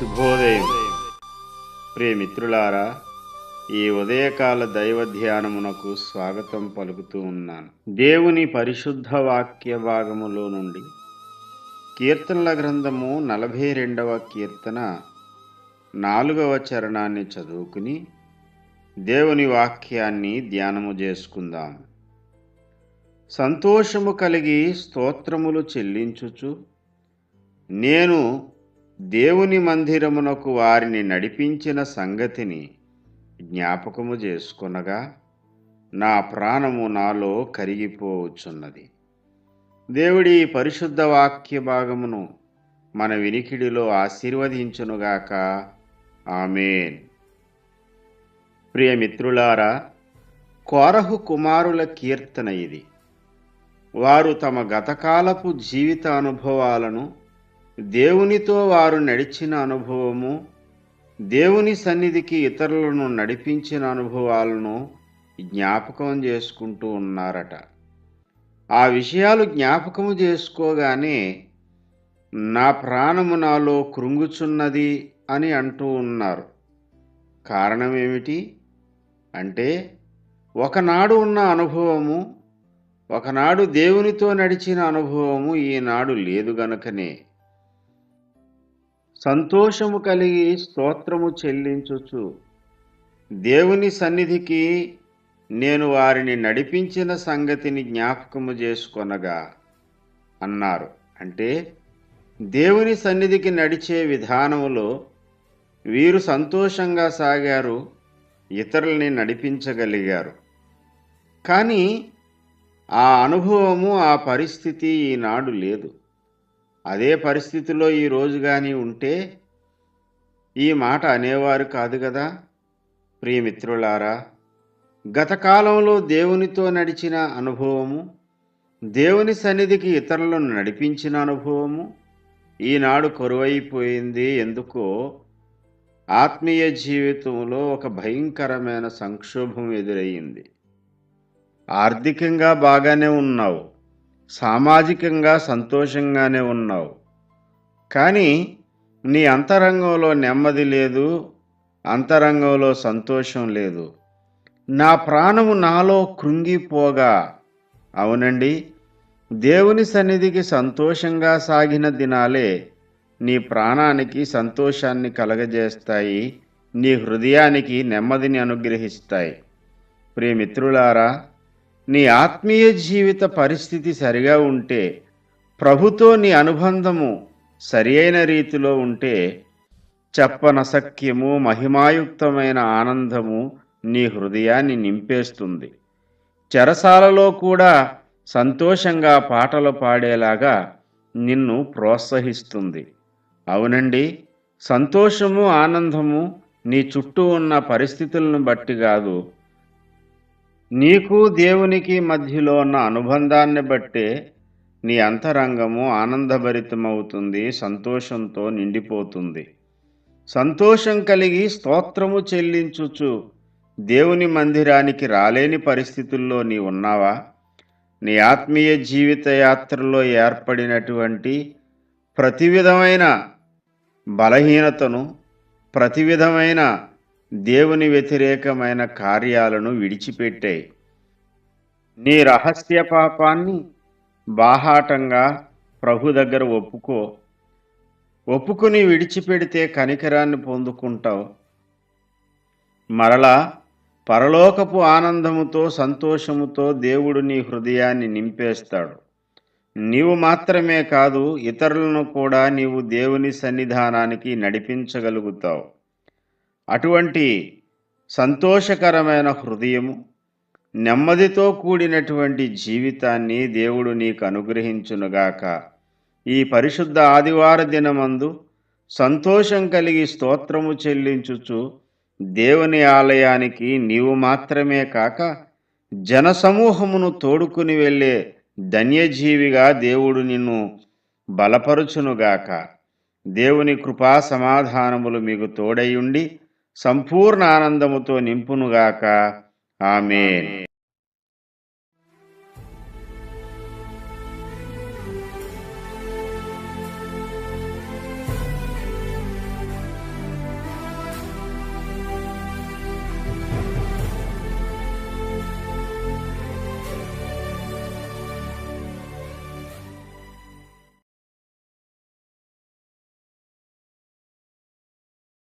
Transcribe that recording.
శుభోదయం. ప్రియమిత్రులారా ఈ ఉదయకాల దైవ ధ్యానమునకు స్వాగతం పలుకుతూ ఉన్నాను. దేవుని పరిశుద్ధ వాక్య భాగములో నుండి కీర్తనల గ్రంథము నలభై రెండవ కీర్తన నాలుగవ చరణాన్ని చదువుకుని దేవుని వాక్యాన్ని ధ్యానము చేసుకుందాము సంతోషము కలిగి స్తోత్రములు చెల్లించుచు నేను దేవుని మందిరమునకు వారిని నడిపించిన సంగతిని జ్ఞాపకము చేసుకొనగా నా ప్రాణము నాలో కరిగిపోవచ్చున్నది దేవుడి పరిశుద్ధ వాక్య భాగమును మన వినికిడిలో ఆశీర్వదించునుగాక. ఆమెన్. ప్రియమిత్రులారా కోరహు కుమారుల కీర్తన ఇది. వారు తమ గతకాలపు జీవిత అనుభవాలను దేవునితో వారు నడిచిన అనుభవము దేవుని సన్నిధికి ఇతరులను నడిపించిన అనుభవాలను జ్ఞాపకం చేసుకుంటూ ఉన్నారట. ఆ విషయాలు జ్ఞాపకము చేసుకోగానే నా ప్రాణము నాలో కృంగుచున్నది అని అంటూ ఉన్నారు. కారణం ఏమిటి అంటే ఒకనాడు ఉన్న అనుభవము ఒకనాడు దేవునితో నడిచిన అనుభవము ఈనాడు లేదు గనుకనే. సంతోషము కలిగి స్తోత్రము చెల్లించుచు దేవుని సన్నిధికి నేను వారిని నడిపించిన సంగతిని జ్ఞాపకము చేసుకొనగా అన్నారు. అంటే దేవుని సన్నిధికి నడిచే విధానములో వీరు సంతోషంగా సాగారు ఇతరుల్ని నడిపించగలిగారు. కానీ ఆ అనుభవము ఆ పరిస్థితి ఈనాడు లేదు. అదే పరిస్థితిలో ఈ రోజు కానీ ఉంటే ఈ మాట అనేవారు కాదు కదా ప్రియమిత్రులారా గతకాలంలో దేవునితో నడిచిన అనుభవము దేవుని సన్నిధికి ఇతరులను నడిపించిన అనుభవము ఈనాడు కొరువైపోయింది. ఎందుకో ఆత్మీయ జీవితంలో ఒక భయంకరమైన సంక్షోభం ఎదురయ్యింది ఆర్థికంగా బాగానే ఉన్నావు. సామాజికంగా సంతోషంగానే ఉన్నావు. కానీ నీ అంతరంగంలో నెమ్మది లేదు అంతరంగంలో సంతోషం లేదు. నా ప్రాణము నాలో కృంగిపోగా. అవునండి దేవుని సన్నిధికి సంతోషంగా సాగిన దినాలే నీ ప్రాణానికి సంతోషాన్ని కలగజేస్తాయి నీ హృదయానికి నెమ్మదిని అనుగ్రహిస్తాయి. ప్రియమిత్రులారా నీ ఆత్మీయ జీవిత పరిస్థితి సరిగా ఉంటే ప్రభుతో నీ అనుబంధము సరి అయిన రీతిలో ఉంటే చెప్పనసక్యము మహిమాయుక్తమైన ఆనందము నీ హృదయాన్ని నింపేస్తుంది. చెరసాలలో కూడా సంతోషంగా పాటలు పాడేలాగా నిన్ను ప్రోత్సహిస్తుంది. అవునండి సంతోషము ఆనందము నీ చుట్టూ ఉన్న పరిస్థితులను బట్టి కాదు నీకు దేవునికి మధ్యలో ఉన్న అనుబంధాన్ని బట్టే నీ అంతరంగము ఆనందభరితమవుతుంది సంతోషంతో నిండిపోతుంది. సంతోషం కలిగి స్తోత్రము చెల్లించుచు దేవుని మందిరానికి రాలేని పరిస్థితుల్లో నీ ఉన్నావా? నీ ఆత్మీయ జీవిత యాత్రలో ఏర్పడినటువంటి ప్రతి విధమైన బలహీనతను ప్రతి విధమైన దేవుని వ్యతిరేకమైన కార్యాలను విడిచిపెట్టాయి నీ రహస్య పాపాన్ని బాహాటంగా ప్రభు దగ్గర ఒప్పుకో. ఒప్పుకుని విడిచిపెడితే కనికరాన్ని పొందుకుంటావు. మరలా పరలోకపు ఆనందముతో సంతోషముతో దేవుడు నీ హృదయాన్ని నింపేస్తాడు. నీవు మాత్రమే కాదు ఇతరులను కూడా నీవు దేవుని సన్నిధానానికి నడిపించగలుగుతావు. అటువంటి సంతోషకరమైన హృదయము నెమ్మదితో కూడినటువంటి జీవితాన్ని దేవుడు నీకు అనుగ్రహించునుగాక. ఈ పరిశుద్ధ ఆదివార దినమందు సంతోషం కలిగి స్తోత్రము చెల్లించుచు దేవుని ఆలయానికి నీవు మాత్రమే కాక జనసమూహమును తోడుకుని వెళ్ళే ధన్యజీవిగా దేవుడు నిన్ను బలపరుచునుగాక. దేవుని కృపా సమాధానములు మీకు తోడయుండి సంపూర్ణ ఆనందముతో నింపునుగాక. ఆమె